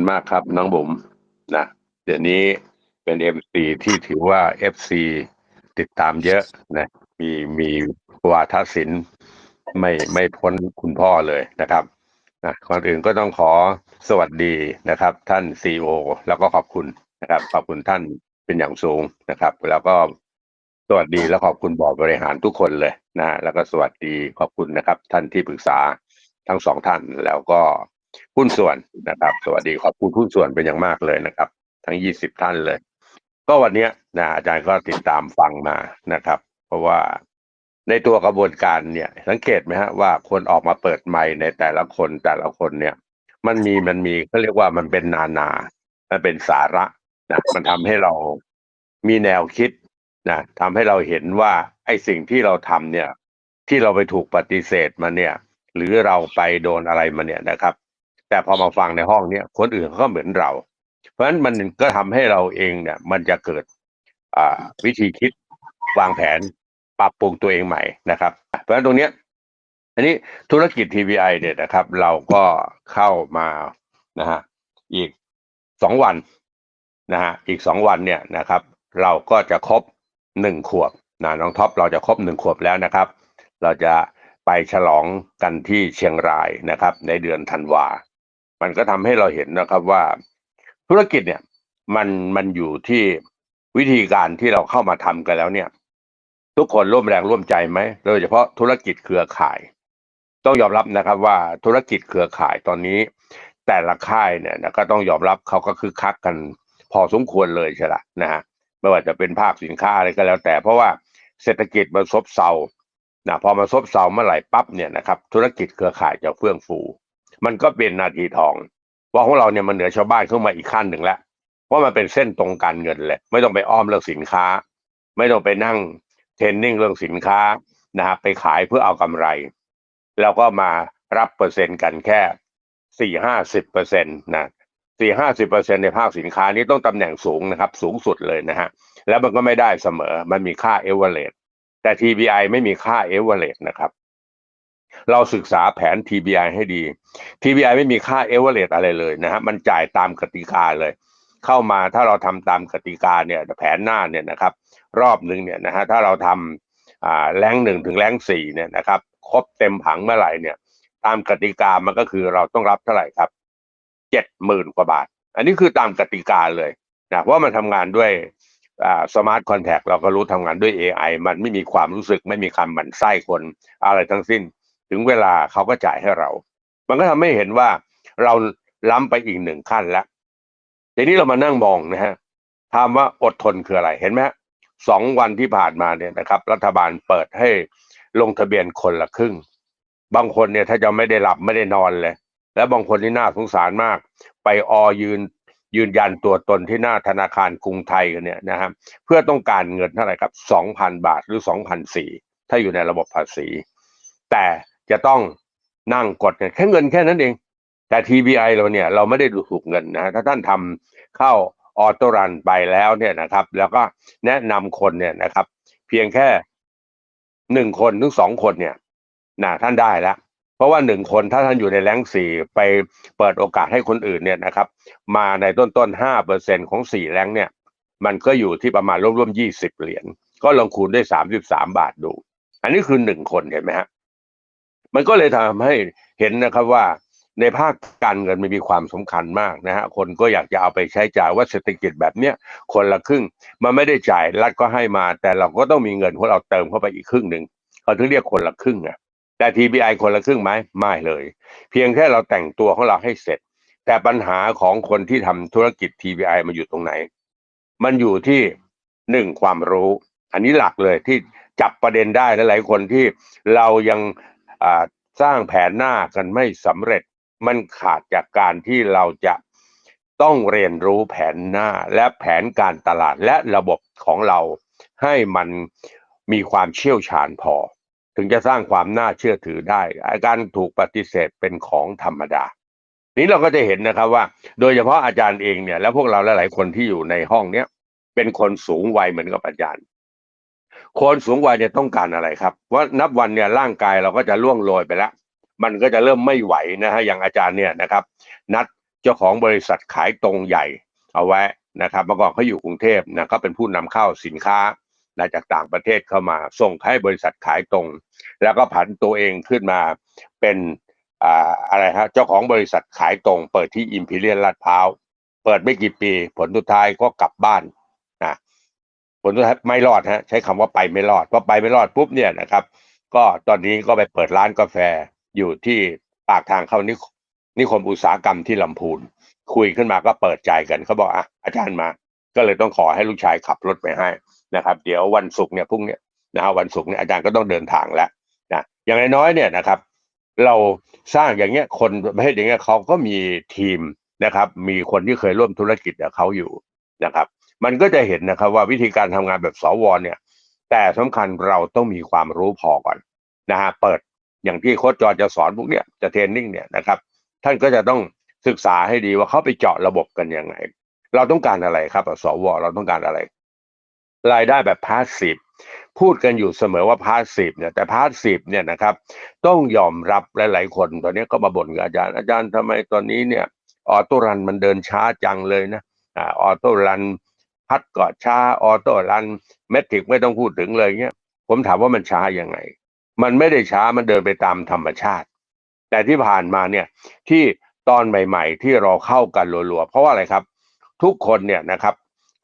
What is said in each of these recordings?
คุณมากครับน้องบุ๋มนะเดี๋ยวนี้เป็นเอ็มซีที่ถือว่าเอฟซีติดตามเยอะนะ มีมีวาทศิลป์ไม่ไม่พ้นคุณพ่อเลยนะครับนะก่อนอื่นก็ต้องขอสวัสดีนะครับ ท่านซีอแล้วก็ขอบคุณนะครับ ขอบคุณท่านเป็นอย่างสูงนะครับ แล้วก็สวัสดีและขอบคุณบอร์ดบริหารทุกคนเลยนะแล้วก็สวัสดีขอบคุณนะครับ ท่านที่ปรึกษาทั้งสองท่านแล้วก็ หุ้นส่วนนะครับ สวัสดีขอบคุณหุ้นส่วนเป็นอย่างมากเลยนะครับ ทั้งยี่สิบท่านเลย ก็วันนี้นะอาจารย์ก็ติดตามฟังมานะครับ เพราะว่าในตัวกระบวนการเนี่ย สังเกตไหมฮะว่าคนออกมาเปิดไมค์ในแต่ละคนแต่ละคนเนี่ย มันมีมันมีเขาเรียกว่ามันเป็นนานา มันเป็นสาระนะมันทำให้เรามีแนวคิดนะทำให้เราเห็นว่าไอ้สิ่งที่เราทำเนี่ย ที่เราไปถูกปฏิเสธมาเนี่ย หรือเราไปโดนอะไรมาเนี่ยนะครับ แต่พอมาฟังในห้องเนี้ยคนอื่นเขาก็เหมือนเรา เพราะฉะนั้นมันก็ทำให้เราเองเนี่ย มันจะเกิดอ่าวิธีคิดวางแผนปรับปรุงตัวเองใหม่นะครับ เพราะฉะนั้นตรงเนี้ยอันนี้ธุรกิจ TVI เนี่ยนะครับ เราก็เข้ามานะฮะอีกสองวันนะฮะอีกสองวันเนี่ยนะครับ เราก็จะครบหนึ่งขวบนะน้องท็อปเราจะครบหนึ่งขวบแล้วนะครับ เราจะไปฉลองกันที่เชียงรายนะครับ ในเดือนธันวา มันก็ทำให้เราเห็นนะครับว่า ธุรกิจเนี่ยมันมันอยู่ที่วิธีการที่เราเข้ามาทำกันแล้วเนี่ย ทุกคนร่วมแรงร่วมใจไหมโดยเฉพาะธุรกิจเครือข่าย ต้องยอมรับนะครับว่าธุรกิจเครือข่ายตอนนี้ แต่ละค่ายเนี่ยนะก็ต้องยอมรับเขาก็คือคักกัน พอสมควรเลยใช่ละนะฮะไม่ว่าจะเป็นภาคสินค้าอะไรก็แล้ว แต่เพราะว่าเศรษฐกิจมันซบเซานะพอมาซบเซาเมื่อไหร่ปั๊บเนี่ยนะครับธุรกิจเครือข่ายจะเฟื่องฟู มันก็เป็นนาทีทองว่าของเราเนี่ยมันเหนือชาวบ้านขึ้นมาอีกขั้นหนึ่งแล้วเพราะมันเป็นเส้นตรงการเงินเลยไม่ต้องไปอ้อมเรื่องสินค้า ไม่ต้องไปนั่งเทรนนิ่งเรื่องสินค้านะฮะไปขายเพื่อเอากำไร แล้วก็มารับเปอร์เซ็นต์กันแค่สี่ห้าสิบเปอร์เซ็นต์นะสี่ห้าสิบเปอร์เซ็นในภาคสินค้านี้ต้องตำแหน่งสูงนะครับ สูงสุดเลยนะฮะแล้วมันก็ไม่ได้เสมอมันมีค่าเอเวอเรสแต่ TBI ไม่มีค่าเอเวอเรสนะครับ เราศึกษาแผน TBI ให้ดี TBI ไม่มีค่าเอเวอเรสอะไรเลยนะฮะมันจ่ายตามกติกาเลย เข้ามาถ้าเราทำตามกติกาเนี่ยแผนหน้าเนี่ยนะครับ รอบหนึ่งเนี่ยนะฮะถ้าเราทำอ่าแรงหนึ่งถึงแรงสี่เนี่ยนะครับครบเต็มผังเมื่อไหร่เนี่ย ตามกติกามันก็คือเราต้องรับเท่าไหร่ครับเจ็ดหมื่นกว่าบาท อันนี้คือตามกติกาเลยนะเพราะมันทำงานด้วยอ่าสมาร์ทคอนแทคเราก็รู้ทำงานด้วย AI มันไม่มีความรู้สึกไม่มีคำหมั่นไส้คนอะไรทั้งสิ้น ถึงเวลาเขาก็จ่ายให้เรา มันก็ทำให้เห็นว่าเราล้ำไปอีกหนึ่งขั้นแล้วทีนี้เรามานั่งมองนะฮะถามว่าอดทนคืออะไรเห็นไหมสองวันที่ผ่านมาเนี่ยนะครับ รัฐบาลเปิดให้ลงทะเบียนคนละครึ่ง บางคนเนี่ยถ้าจะไม่ได้หลับไม่ได้นอนเลย แล้วบางคนที่น่าสงสารมาก ไปออยืนยืนยันตัวตนที่หน้าธนาคารกรุงไทยกันเนี่ยนะครับเพื่อต้องการเงินเท่าไหร่ครับสองพันบาทหรือสองพันสี่ถ้าอยู่ในระบบภาษี แต่ จะต้องนั่งกดเงินแค่เงินแค่นั้นเอง แต่ TBI เราเนี่ยเราไม่ได้ดูถูกเงินนะถ้าท่านทำเข้าออโตรันไปแล้วเนี่ยนะครับ แล้วก็แนะนำคนเนี่ยนะครับ เพียงแค่หนึ่งคนถึงสองคนเนี่ยนะท่านได้แล้วเพราะว่าหนึ่งคนถ้าท่านอยู่ในแรงสี่ไปเปิดโอกาสให้คนอื่นเนี่ยนะครับ มาในต้นต้นห้าเปอร์เซ็นของสี่แรงเนี่ยมันก็อยู่ที่ประมาณร่วมๆยี่สิบเหรียญก็ลงคูณได้สามสิบสามบาทดู อันนี้คือหนึ่งคนเห็นไหมฮะ มันก็เลยทำให้เห็นนะครับว่าในภาคการเงินมันมีความสำคัญมากนะฮะคนก็อยากจะเอาไปใช้จ่ายว่าเศรษฐกิจแบบเนี้ยคนละครึ่งมันไม่ได้จ่ายรัฐก็ให้มา แต่เราก็ต้องมีเงินของเราเติมเข้าไปอีกครึ่งหนึ่งเขาถึงเรียกคนละครึ่งไงแต่ TBI คนละครึ่งไหมไม่เลย เพียงแค่เราแต่งตัวของเราให้เสร็จ แต่ปัญหาของคนที่ทำธุรกิจ TBI มันอยู่ตรงไหน มันอยู่ที่หนึ่งความรู้ อันนี้หลักเลยที่จับประเด็นได้และหลายคนที่เรายัง อ่าสร้างแผนหน้ากันไม่สำเร็จ มันขาดจากการที่เราจะต้องเรียนรู้แผนหน้าและแผนการตลาดและระบบของเราให้มันมีความเชี่ยวชาญพอ ถึงจะสร้างความน่าเชื่อถือได้ การถูกปฏิเสธเป็นของธรรมดา นี้เราก็จะเห็นนะครับว่า โดยเฉพาะอาจารย์เองเนี่ย และพวกเราหลายๆคนที่อยู่ในห้องเนี้ยเป็นคนสูงวัยเหมือนกับอาจารย์ คนสูงวัยเนี่ยต้องการอะไรครับว่านับวันเนี่ยร่างกายเราก็จะล่วงโรยไปแล้ว มันก็จะเริ่มไม่ไหวนะฮะอย่างอาจารย์เนี่ยนะครับ นัดเจ้าของบริษัทขายตรงใหญ่เอาไว้นะครับเมื่อก่อนเขาอยู่กรุงเทพนะก็เป็นผู้นำเข้าสินค้านะจากต่างประเทศเข้ามาส่งให้บริษัทขายตรง แล้วก็ผันตัวเองขึ้นมาเป็นอ่าอะไรฮะเจ้าของบริษัทขายตรง เปิดที่อิมพีเรียลลาดพร้าวเปิดไม่กี่ปี ผลสุดท้ายก็กลับบ้าน ผลสุดท้ายไม่รอดฮะใช้คำว่าไปไม่รอดพอไปไม่รอดปุ๊บเนี่ยนะครับ ก็ตอนนี้ก็ไปเปิดร้านกาแฟอยู่ที่ปากทางเข้านินิคมอุตสาหกรรมที่ลำพูน คุยขึ้นมาก็เปิดใจกันเขาบอกอะอาจารย์มา ก็เลยต้องขอให้ลูกชายขับรถไปให้นะครับ เดี๋ยววันศุกร์เนี่ยพรุ่งเนี้ยนะฮะวันศุกร์เนี่ยอาจารย์ก็ต้องเดินทางแล้วนะอย่างน้อยๆเนี่ยนะครับ เราสร้างอย่างเงี้ยคนประเภทอย่างเงี้ยเขาก็มีทีมนะครับ มีคนที่เคยร่วมธุรกิจกับเขาอยู่นะครับ มันก็จะเห็นนะครับว่าวิธีการทำงานแบบสวเนี่ยแต่สำคัญเราต้องมีความรู้พอก่อนนะฮะเปิดอย่างที่โค้ชจอจะสอนพวกเนี้ยจะเทรนนิ่งเนี่ยนะครับท่านก็จะต้องศึกษาให้ดีว่าเขาไปเจาะระบบกันยังไง เราต้องการอะไรครับสวเราต้องการอะไร รายได้แบบพาสซีฟพูดกันอยู่เสมอว่าพาสซีฟเนี่ยแต่พาสซีฟเนี่ยนะครับ ต้องยอมรับหลาย ๆ คนตอนนี้ก็มาบ่นกับอาจารย์อาจารย์ทำไมตอนนี้เนี่ยออโต้รันมันเดินช้าจังเลยนะอออโต้รัน พัดก็ช้าออโต้รันเมทริกไม่ต้องพูดถึงเลยเงี้ยผมถามว่ามันช้ายังไง มันไม่ได้ช้ามันเดินไปตามธรรมชาติ แต่ที่ผ่านมาเนี่ยที่ตอนใหม่ ๆ ที่เราเข้ากันรัวๆเพราะว่าอะไรครับ ทุกคนเนี่ยนะครับ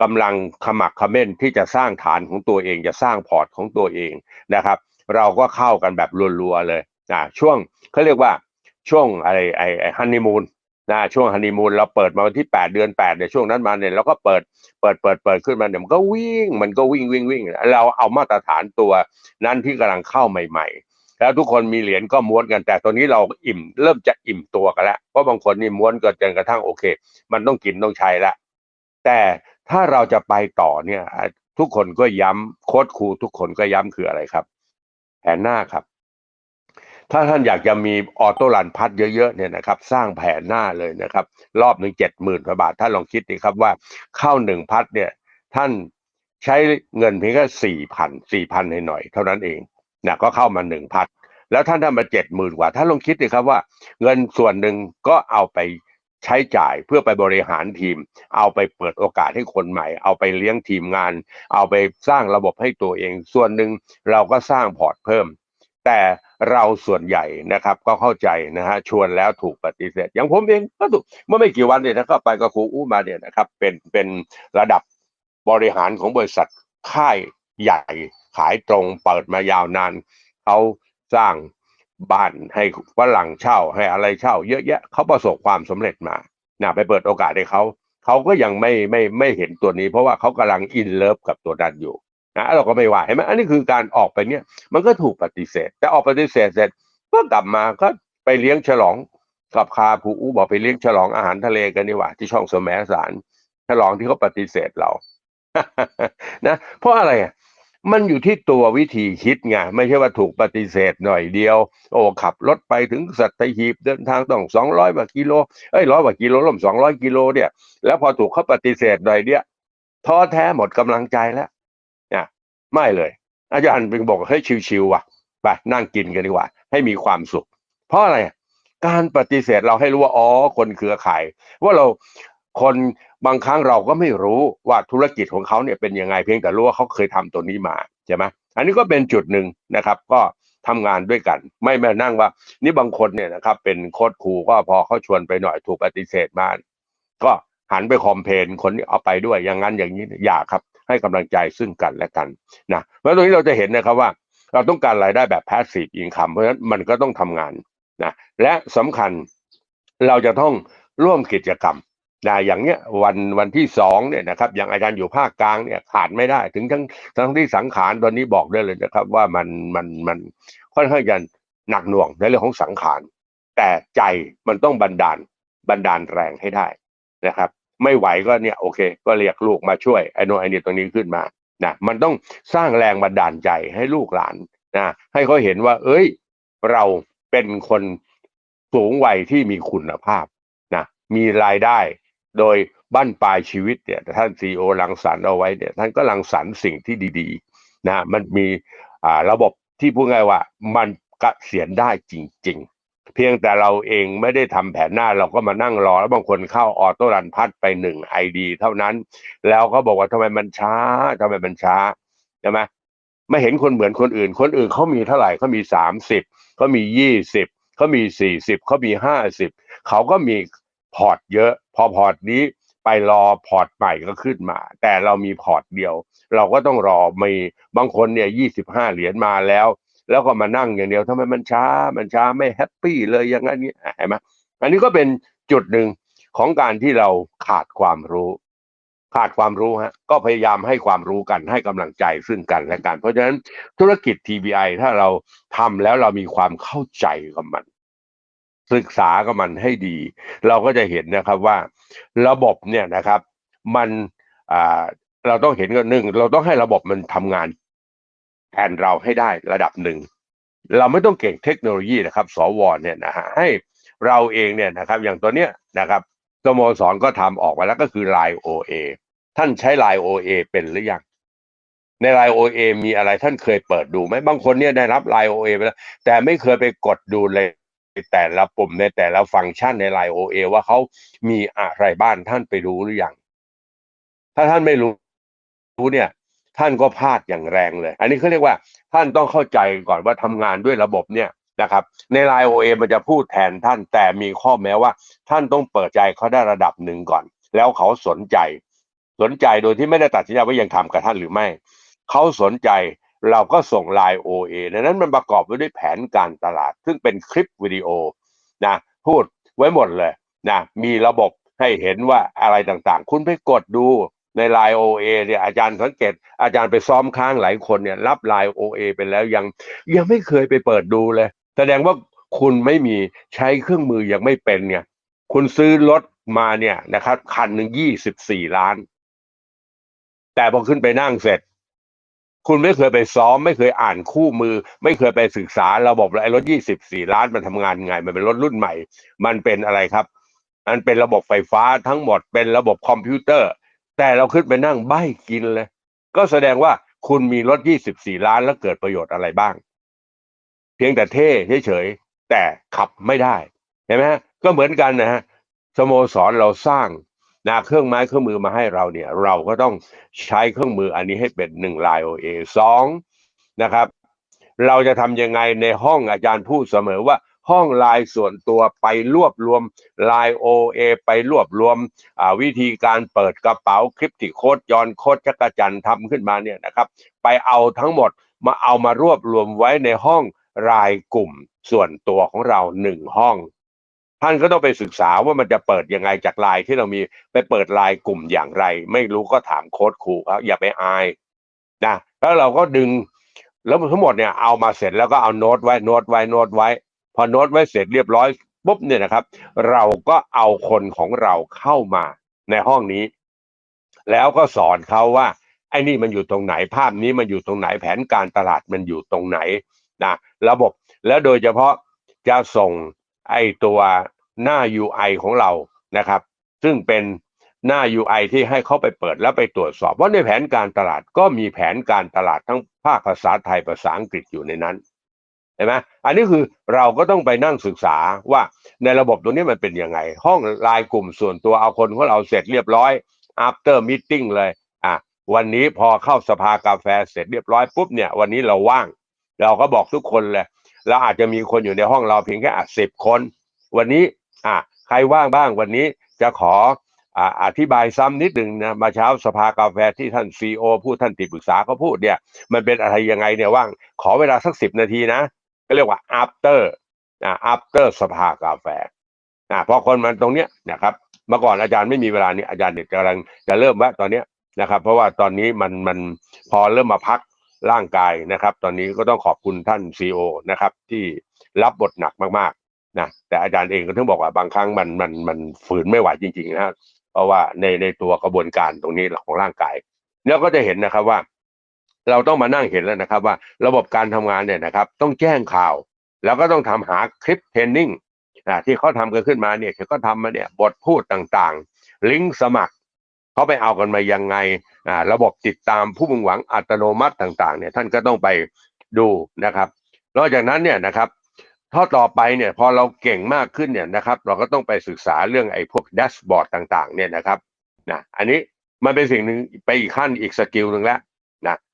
กำลังขมักเขม้นที่จะสร้างฐานของตัวเองจะสร้างพอร์ตของตัวเองนะครับ เราก็เข้ากันแบบรัวๆเลยนะช่วงเขาเรียกว่าช่วงไอ้ไอไอ้ฮันนีมูน นะช่วงฮันนีมูนเราเปิดมาวันที่ 8 เดือน8เนี่ยช่วงนั้นมาเนี่ยเราก็เปิดเปิดเปิดเปิดขึ้นมาเนี่ยมันก็วิ่งมันก็วิ่งวิ่งวิ่งเราเอามาตรฐานตัวนั้นที่กำลังเข้าใหม่ ๆ แล้วทุกคนมีเหรียญก็ม้วนกันแต่ตอนนี้เราอิ่มเริ่มจะอิ่มตัวกันแล้วเพราะบางคนนี่ม้วนก็จนกระทั่งโอเค มันต้องกินต้องใช้ละแต่ถ้าเราจะไปต่อเนี่ย ทุกคนก็ย้ำโค้ดครูทุกคนก็ย้ำคืออะไรครับ แผนหน้าครับ ถ้าท่านอยากจะมีออโต้รันพัดเยอะๆเนี่ยนะครับสร้างแผนหน้าเลยนะครับรอบหนึ่งเจ็ดหมื่นกว่าบาทท่านลองคิดดีครับว่าเข้าหนึ่งพัดเนี่ยท่านใช้เงินเพียงแค่สี่พันสี่พันหน่อยๆเท่านั้นเองนะก็เข้ามาหนึ่งพัดแล้วท่านได้มาเจ็ดหมื่นกว่าท่านลองคิดดีครับว่า เงินส่วนหนึ่งก็เอาไปใช้จ่ายเพื่อไปบริหารทีม เอาไปเปิดโอกาสให้คนใหม่ เอาไปเลี้ยงทีมงาน เอาไปสร้างระบบให้ตัวเอง ส่วนหนึ่งเราก็สร้างพอร์ตเพิ่ม แต่เราส่วนใหญ่นะครับก็เข้าใจนะฮะชวนแล้วถูกปฏิเสธ อย่างผมเองก็ถูกเมื่อไม่กี่วันเนี่ยนะครับไปกับครูอู้มาเนี่ยนะครับเป็นเป็นระดับบริหารของบริษัทค่ายใหญ่ขายตรงเปิดมายาวนานเขาสร้างบ้านให้ฝรั่งเช่าให้อะไรเช่า เยอะแยะเขาประสบความสำเร็จมานะไปเปิดโอกาสให้เขาเขาก็ยังไม่ไม่ไม่เห็นตัวนี้ เพราะว่าเขากำลังอินเลิฟกับตัวนั้นอยู่ นะเราก็ไม่ว่าเห็นไหมอันนี้คือการออกไปเนี่ย มันก็ถูกปฏิเสธ แต่ออกปฏิเสธเสร็จก็กลับมาก็ไปเลี้ยงฉลองกับคาผูอูบอกไปเลี้ยงฉลองอาหารทะเลกันนี่หว่าที่ช่องสมสารฉลองที่เขาปฏิเสธเรานะเพราะอะไรอะมันอยู่ที่ตัววิธีคิดไงไม่ใช่ว่าถูกปฏิเสธหน่อยเดียว โอ้ขับรถไปถึงสัตหีบเดินทางต้องสองร้อยกว่ากิโลเอ้ยร้อยกว่ากิโลล่มสองร้อยกิโลเนี่ย แล้วพอถูกเขาปฏิเสธหน่อยเดียวท้อแท้หมดกำลังใจแล้ว ไม่เลย อาจารย์เป็นบอกให้ชิวๆว่ะไปนั่งกินกันดีกว่า ให้มีความสุข เพราะอะไรการปฏิเสธเราให้รู้ว่าอ๋อคนเครือข่าย ว่าเราคนบางครั้งเราก็ไม่รู้ว่าธุรกิจของเขาเนี่ยเป็นยังไงเพียงแต่รู้ว่าเขาเคยทำตัวนี้มาใช่ไหมอันนี้ก็เป็นจุดหนึ่งนะครับ ก็ทำงานด้วยกัน ไม่แม่นั่งว่า นี่บางคนเนี่ยนะครับเป็นโค้ดครูก็พอเขาชวนไปหน่อยถูกปฏิเสธมาก็หันไปคอมเพนคนที่เอาไปด้วยอย่างนั้นอย่างนี้อย่าครับ ให้กำลังใจซึ่งกันและกันนะเพราะตรงนี้เราจะเห็นนะครับว่า เราต้องการรายได้แบบ passive income เพราะฉะนั้นมันก็ต้องทำงานนะและสำคัญเราจะต้องร่วมกิจกรรมนะอย่างเนี้ยวันวันที่สองเนี่ยนะครับอย่างอาจารย์อยู่ภาคกลางเนี่ยขาดไม่ได้ ถึงทั้งทั้งที่สังขารตอนนี้บอกได้เลยนะครับ ว่ามันมันมันค่อนข้างจะหนักหน่วงในเรื่องของสังขาร แต่ใจมันต้องบันดาลบันดาลแรงให้ได้นะครับ ไม่ไหวก็เนี่ยโอเค ก็เรียกลูกมาช่วยไอ้โนไอ้นี่ตรงนี้ขึ้นมานะมันต้องสร้างแรงบันดาลใจให้ลูกหลานนะให้เขาเห็นว่า เอ้ย เราเป็นคนสูงวัยที่มีคุณภาพนะมีรายได้โดยบั้นปลายชีวิตเนี่ยท่านซีโอลังสรรค์เอาไว้เนี่ยท่านก็ลังสรรค์สิ่งที่ดีๆนะมันมีอ่าระบบที่พูดง่ายว่ามันกเกษียณได้จริง เพียงแต่เราเองไม่ได้ทำแผนหน้าเราก็มานั่งรอ แล้วบางคนเข้าออโต้รันพัดไปหนึ่งไอดีเท่านั้น แล้วก็บอกว่าทำไมมันช้าทำไมมันช้าใช่ไหมไม่เห็นคนเหมือนคนอื่น คนอื่นเขามีเท่าไหร่เขามีสามสิบเขามียี่สิบเขามีสี่สิบเขามีห้าสิบเขาก็มีพอร์ตเยอะ พอพอร์ตนี้ไปรอพอร์ตใหม่ก็ขึ้นมา แต่เรามีพอร์ตเดียว เราก็ต้องรอมีบางคนเนี่ยยี่สิบห้าเหรียญมาแล้ว แล้วก็มานั่งอย่างเดียวทำไมมันช้ามันช้าไม่แฮปปี้เลยอย่างนั้นนี่เห็นไหมอันนี้ก็เป็นจุดหนึ่งของการที่เราขาดความรู้ ขาดความรู้ฮะก็พยายามให้ความรู้กันให้กำลังใจซึ่งกันและกัน เพราะฉะนั้นธุรกิจ TBI ถ้าเราทำแล้วเรามีความเข้าใจกับมัน ศึกษากับมันให้ดี เราก็จะเห็นนะครับว่า ระบบเนี่ยนะครับ มันเราต้องเห็นกันหนึ่งเราต้องให้ระบบมันทำงาน แทนเราให้ได้ระดับหนึ่ง เราไม่ต้องเก่งเทคโนโลยีนะครับ สวเนี่ยนะฮะให้เราเองเนี่ยนะครับ อย่างตัวเนี้ยนะครับสโมสรก็ทำออกมาแล้วก็คือ Line OA ท่านใช้ Line OA เป็นหรือยังใน Line OA มีอะไรท่านเคยเปิดดูไหมบางคนเนี่ยได้รับ Line OA ไปแล้วแต่ไม่เคยไปกดดูเลยแต่ละปุ่มในแต่ละฟังก์ชันใน Line OA ว่าเขามีอะไรบ้างท่านไปรู้หรือยังถ้าท่านไม่รู้รู้เนี่ย ท่านก็พลาดอย่างแรงเลย อันนี้เขาเรียกว่าท่านต้องเข้าใจก่อนว่าทำงานด้วยระบบเนี่ยนะครับใน Line OA มันจะพูดแทนท่านแต่มีข้อแม้ว่า ท่านต้องเปิดใจเขาได้ระดับหนึ่งก่อน แล้วเขาสนใจ สนใจโดยที่ไม่ได้ตัดสินใจว่ายังทำกับท่านหรือไม่เขาสนใจเราก็ส่ง Line OA ดังนั้นมันประกอบไปด้วยแผนการตลาด ซึ่งเป็นคลิปวิดีโอนะพูดไว้หมดเลยนะมีระบบให้เห็นว่าอะไรต่างๆ คุณไปกดดู ใน Line OA เนี่ยอาจารย์สังเกต อาจารย์ไปซ้อมค้างหลายคนเนี่ย รับ Line OA ไปแล้วยัง ยังไม่เคยไปเปิดดูเลย แสดงว่าคุณไม่มีใช้เครื่องมือยังไม่เป็นเนี่ย คุณซื้อรถมาเนี่ยนะครับ คันหนึ่งยี่สิบสี่ล้าน แต่พอขึ้นไปนั่งเสร็จ คุณไม่เคยไปซ้อม ไม่เคยอ่านคู่มือ ไม่เคยไปศึกษาระบบไอ้รถยี่สิบสี่ล้านมันทำงานไง มันเป็นรถรุ่นใหม่ มันเป็นอะไรครับมันเป็นระบบไฟฟ้าทั้งหมดเป็นระบบคอมพิวเตอร์ แต่เราขึ้นไปนั่งใบ้กินเลย ก็แสดงว่าคุณมีรถยี่สิบสี่ล้านแล้วเกิดประโยชน์อะไรบ้าง เพียงแต่เท่เฉยๆแต่ขับไม่ได้เห็นไหมฮะก็เหมือนกันนะฮะสโมสรเราสร้างนะเครื่องไม้เครื่องมือมาให้เราเนี่ย เราก็ต้องใช้เครื่องมืออันนี้ให้เป็นหนึ่งลายโอเอสองนะครับ เราจะทำยังไงในห้องอาจารย์พูดเสมอว่า ห้องลายส่วนตัวไปรวบรวมลาย OA ไปรวบรวมวิธีการเปิดกระเป๋าคลิปที่โคดย้อนโคดจักรจันทร์ทำขึ้นมาเนี่ยนะครับ ไปเอาทั้งหมดมาเอามารวบรวมไว้ในห้องรายกลุ่มส่วนตัวของเราหนึ่งห้องท่านก็ต้องไปศึกษาว่ามันจะเปิดยังไงจากลายที่เรามีไปเปิดลายกลุ่มอย่างไร ไม่รู้ก็ถามโค้ดครูครับอย่าไปอายนะแล้วเราก็ดึงแล้วทั้งหมดเนี่ยเอามาเสร็จแล้วก็เอาโน้ตไว้โน้ตไว้โน้ตไว้ พอโน้ตไว้เสร็จเรียบร้อยปุ๊บเนี่ยนะครับ เราก็เอาคนของเราเข้ามาในห้องนี้ แล้วก็สอนเขาว่าไอ้นี่มันอยู่ตรงไหนภาพนี้มันอยู่ตรงไหนแผนการตลาดมันอยู่ตรงไหนนะระบบแล้วโดยเฉพาะจะส่งไอ้ตัวหน้า UI ของเรานะครับ ซึ่งเป็นหน้า UI ที่ให้เขาไปเปิดแล้วไปตรวจสอบเพราในแผนการตลาดก็มีแผนการตลาดทั้งภาคภาษาไทยภาษาอังกฤษอยู่ในนั้น เห็นไหมอันนี้คือเราก็ต้องไปนั่งศึกษาว่าในระบบตัวนี้มันเป็นยังไง ห้องรายกลุ่มส่วนตัวเอาคนของเราเสร็จเรียบร้อย after meeting เลยอะวันนี้พอเข้าสภากาแฟเสร็จเรียบร้อยปุ๊บเนี่ยวันนี้เราว่าง เราก็บอกทุกคนเลยเราอาจจะมีคนอยู่ในห้องเราเพียงแค่สิบคน วันนี้อะใครว่างบ้างวันนี้จะขออ่าอธิบายซ้ำนิดหนึ่งนะมาเช้าสภากาแฟที่ท่านซีโอพูดท่านติปรึกษาเขาพูดเนี่ย มันเป็นอะไรยังไงเนี่ยว่างขอเวลาสักสิบนาทีนะ ก็เรียกว่า after อ่า after สภากาแฟอ่าพอคนมันตรงเนี้ยนะครับเมื่อก่อนอาจารย์ไม่มีเวลานี้อาจารย์เนี่ยกำลังจะเริ่มว่าตอนเนี้ยนะครับ เพราะว่าตอนนี้มันมันพอเริ่มมาพักร่างกายนะครับ ตอนนี้ก็ต้องขอบคุณท่านซีโอนะครับ ที่รับบทหนักมากๆนะแต่อาจารย์เองก็ถึงบอกว่าบางครั้งมันมันมันฝืนไม่ไหวจริงๆนะเพราะว่าในในตัวกระบวนการตรงนี้ของร่างกาย แล้วก็จะเห็นนะครับว่า เราต้องมานั่งเห็นแล้วนะครับว่าระบบการทำงานเนี่ยนะครับต้องแจ้งข่าว แล้วก็ต้องทำหาคลิปเทรนนิ่งที่เขาทำกันขึ้นมาเนี่ยเขาก็ทำมาเนี่ยบทพูดต่างๆ ลิงก์สมัครเขาไปเอากันมายังไงอ่าระบบติดตามผู้มุ่งหวังอัตโนมัติต่างๆเนี่ยท่านก็ต้องไปดูนะครับนอกจากนั้นเนี่ยนะครับถ้าต่อไปเนี่ยพอเราเก่งมากขึ้นเนี่ยนะครับ เราก็ต้องไปศึกษาเรื่องไอ้พวกแดชบอร์ดต่างๆ เนี่ยนะครับนะอันนี้มันเป็นสิ่งหนึ่งไปอีกขั้นอีกสกิลหนึ่งแล้ว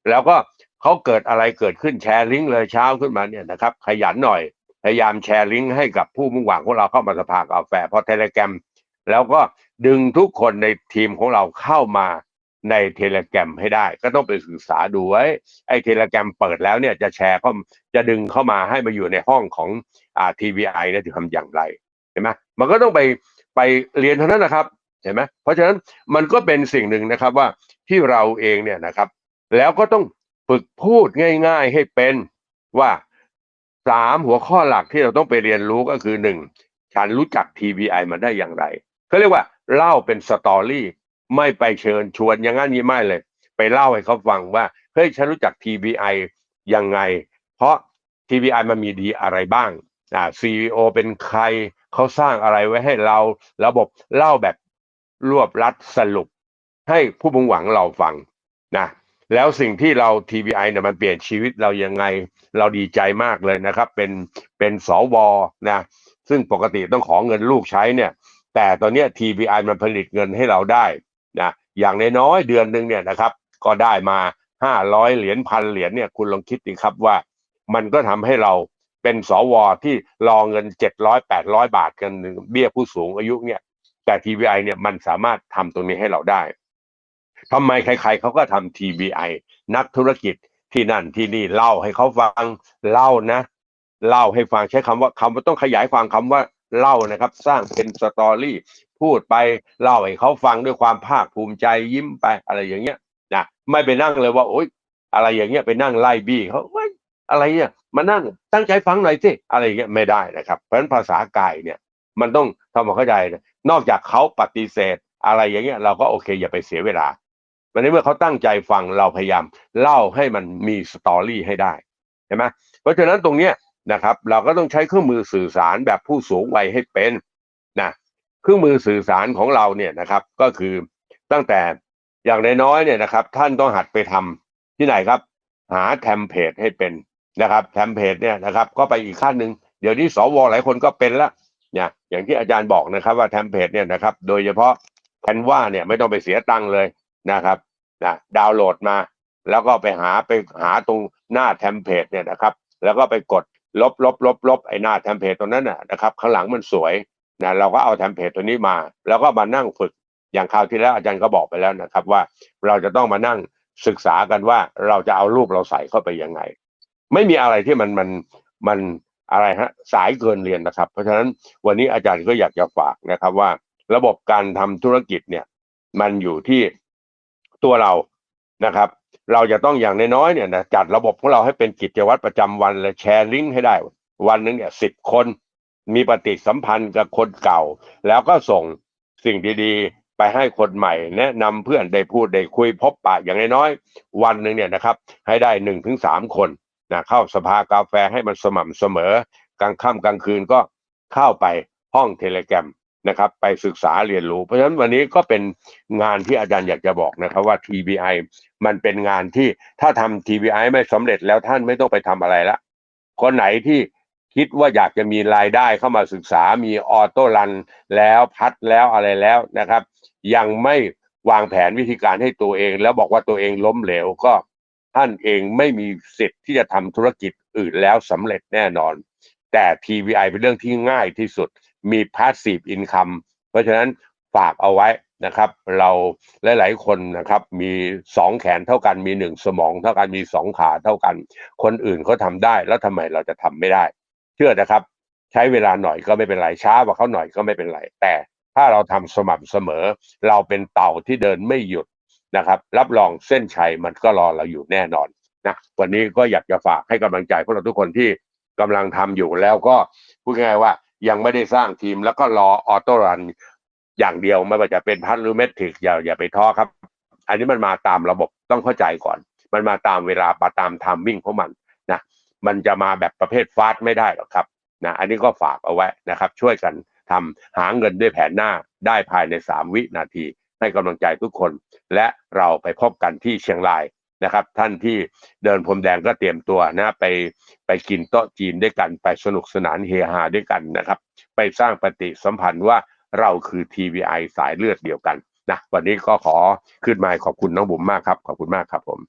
แล้วก็เขาเกิดอะไรเกิดขึ้นแชร์ลิงก์เลยเช้าขึ้นมาเนี่ยนะครับ ขยันหน่อยพยายามแชร์ลิงก์ให้กับผู้มุ่งหวังของเราเข้ามาสภากาแฟพราะเทเลแกรมแล้วก็ดึงทุกคนในทีมของเราเข้ามาในเทเลแกรมให้ได้ ก็ต้องไปศึกษาดูไว้ไอ้เทเลแกรมเปิดแล้วเนี่ยจะแชร์เข้าจะดึงเข้ามาให้มาอยู่ในห้องของอ่าทีวีไอเนี่ยจะทำอย่างไรเห็นไหมมันก็ต้องไปไปเรียนเท่านั้นนะครับเห็นไหมเพราะฉะนั้นมันก็เป็นสิ่งหนึ่งนะครับว่าที่เราเองเนี่ยนะครับ แล้วก็ต้องฝึกพูดง่าย ๆ ให้เป็นว่าสามหัวข้อหลักที่เราต้องไปเรียนรู้ก็คือหนึ่งฉันรู้จัก TVI มาได้อย่างไรเขาเรียกว่าเล่าเป็นสตอรี่ไม่ไปเชิญชวนอย่างนั้นนี้ไม่เลย ไปเล่าให้เขาฟังว่าเฮ้ยฉันรู้จัก TVI ยังไง เพราะ TVI มันมีดีอะไรบ้างอ่า CEO เป็นใครเขาสร้างอะไรไว้ให้เรา ระบบเล่าแบบรวบรัดสรุป ให้ผู้มุ่งหวังเราฟังนะ แล้วสิ่งที่เรา TVI เนี่ยมันเปลี่ยนชีวิตเรายังไง เราดีใจมากเลยนะครับ เป็นเป็นสวนะซึ่งปกติต้องขอเงินลูกใช้เนี่ย แต่ตอนนี้ TVI มันผลิตเงินให้เราได้นะอย่างน้อยๆเดือนหนึ่งเนี่ยนะครับ ก็ได้มาห้าร้อยเหรียญพันเหรียญเนี่ยคุณลองคิดดิครับว่า มันก็ทำให้เราเป็นสวที่รอเงินเจ็ดร้อยแปดร้อยบาทกันหนึ่งเบี้ยผู้สูงอายุเนี่ยแต่ TVI เนี่ยมันสามารถทำตรงนี้ให้เราได้ ทำไมใครๆเขาก็ทำ TVI นักธุรกิจที่นั่นที่นี่เล่าให้เขาฟังเล่านะ เล่าให้ฟังใช้คำว่าคำว่าต้องขยายความคำว่าเล่านะครับ สร้างเป็นสตอรี่พูดไปเล่าให้เขาฟังด้วยความภาคภูมิใจยิ้มไปอะไรอย่างเงี้ยนะไม่ไปนั่งเลยว่าโอ๊ยอะไรอย่างเงี้ยไปนั่งไล่บี้เขาเฮ้ยอะไรเนี่ยมานั่งตั้งใจฟังหน่อยสิอะไรอย่างเงี้ยไม่ได้นะครับ เพราะฉะนั้นภาษากายเนี่ย มันต้องทำความเข้าใจนะนอกจากเขาปฏิเสธ อะไรอย่างเงี้ยเราก็โอเคอย่าไปเสียเวลา วันนี้เมื่อเขาตั้งใจฟังเราพยายามเล่าให้มันมีสตอรี่ให้ได้เห็นไหมเพราะฉะนั้นตรงเนี้ยนะครับ เราก็ต้องใช้เครื่องมือสื่อสารแบบผู้สูงวัยให้เป็นนะเครื่องมือสื่อสารของเราเนี่ยนะครับ ก็คือตั้งแต่อย่างน้อยๆเนี่ยนะครับ ท่านต้องหัดไปทำที่ไหนครับ หาเทมเพลตให้เป็นนะครับเทมเพลตเนี่ยนะครับ ก็ไปอีกขั้นหนึ่งเดี๋ยวนี้สวหลายคนก็เป็นล้วเนี่ยอย่างที่อาจารย์บอกนะครับว่าเทมเพลตเนี่ยนะครับ โดยเฉพาะแคนวาเนี่ยไม่ต้องไปเสียตังค์เลย นะครับนะดาวน์โหลดมา แล้วก็ไปหาไปหาตรงหน้าเทมเพลตเนี่ยนะครับ แล้วก็ไปกดลบลบลบลบไอ้หน้าเทมเพลตตรงนั้นน่ะนะครับข้างหลังมันสวยนะเราก็เอาเทมเพลตตัวนี้มา แล้วก็มานั่งฝึกอย่างคราวที่แล้วอาจารย์ก็บอกไปแล้วนะครับ ว่าเราจะต้องมานั่งศึกษากันว่าเราจะเอารูปเราใส่เข้าไปยังไง ไม่มีอะไรที่มันมันมันอะไรฮะสายเกินเรียนนะครับ เพราะฉะนั้นวันนี้อาจารย์ก็อยากจะฝากนะครับว่า ระบบการทำธุรกิจเนี่ยมันอยู่ที่ ตัวเรานะครับ เราจะต้องอย่างน้อยๆเนี่ยนะจัดระบบของเราให้เป็นกิจวัตรประจำวันและแชร์ลิงก์ให้ได้ วันหนึ่งเนี่ยสิบคนมีปฏิสัมพันธ์กับคนเก่า แล้วก็ส่งสิ่งดีๆ ไปให้คนใหม่ แนะนำเพื่อนได้พูดได้คุยพบปะอย่างน้อยๆวันหนึ่งเนี่ยนะครับ ให้ได้หนึ่งถึงสามคนนะเข้าสภากาแฟให้มันสม่ำเสมอกลางค่ำกลางคืนก็เข้าไปห้องเทเลแกรม นะครับ ไปศึกษาเรียนรู้ เพราะฉะนั้นวันนี้ก็เป็นงานที่อาจารย์อยากจะบอกนะครับว่า TBI มันเป็นงานที่ถ้าทำ TBI ไม่สำเร็จแล้วท่านไม่ต้องไปทำอะไรละคนไหนที่คิดว่าอยากจะมีรายได้เข้ามาศึกษามีออโต้รันแล้วพัดแล้วอะไรแล้วนะครับ ยังไม่วางแผนวิธีการให้ตัวเอง แล้วบอกว่าตัวเองล้มเหลวก็ท่านเองไม่มีสิทธิ์ที่จะทำธุรกิจอื่นแล้วสำเร็จแน่นอน แต่ TVI เป็นเรื่องที่ง่ายที่สุด มี passive income เพราะฉะนั้นฝากเอาไว้นะครับ เราหลายๆคนนะครับมีสองแขนเท่ากันมีหนึ่งสมองเท่ากันมีสองขาเท่ากัน คนอื่นเขาทาได้แล้วทำไมเราจะทำไม่ได้ เชื่อนะครับ ใช้เวลาหน่อยก็ไม่เป็นไรช้ากว่าเขาหน่อยก็ไม่เป็นไรแต่ถ้าเราทำสม่ำเสมอ เราเป็นเต่าที่เดินไม่หยุดนะครับ รับรองเส้นชัยมันก็รอเราอยู่แน่นอนนะวันนี้ก็อยากจะฝากให้กำลังใจพวกเราทุกคนที่กำลังทำอยู่แล้วก็พูดง่ายว่า ยังไม่ได้สร้างทีมแล้วก็รอออโต้รันอย่างเดียวไม่ว่าจะเป็นพัทหรือเมทริกอย่าอย่าไปท้อครับ อันนี้มันมาตามระบบต้องเข้าใจก่อน มันมาตามเวลามาตามไทมมิ่งของมันนะมันจะมาแบบประเภทฟาสไม่ได้หรอกครับนะอันนี้ก็ฝากเอาไว้นะครับ ช่วยกันทำหาเงินด้วยแผนหน้าได้ภายใน 3 วินาที ให้กำลังใจทุกคน และเราไปพบกันที่เชียงราย นะครับ ท่านที่เดินพรมแดงก็เตรียมตัวนะไปไปกินโต๊ะจีนด้วยกันไปสนุกสนานเฮฮาด้วยกันนะครับ ไปสร้างปฏิสัมพันธ์ว่าเราคือ TVI สายเลือดเดียวกันนะวันนี้ก็ขอขึ้นมาขอบคุณน้องบุ๋มมากครับ ขอบคุณมากครับผม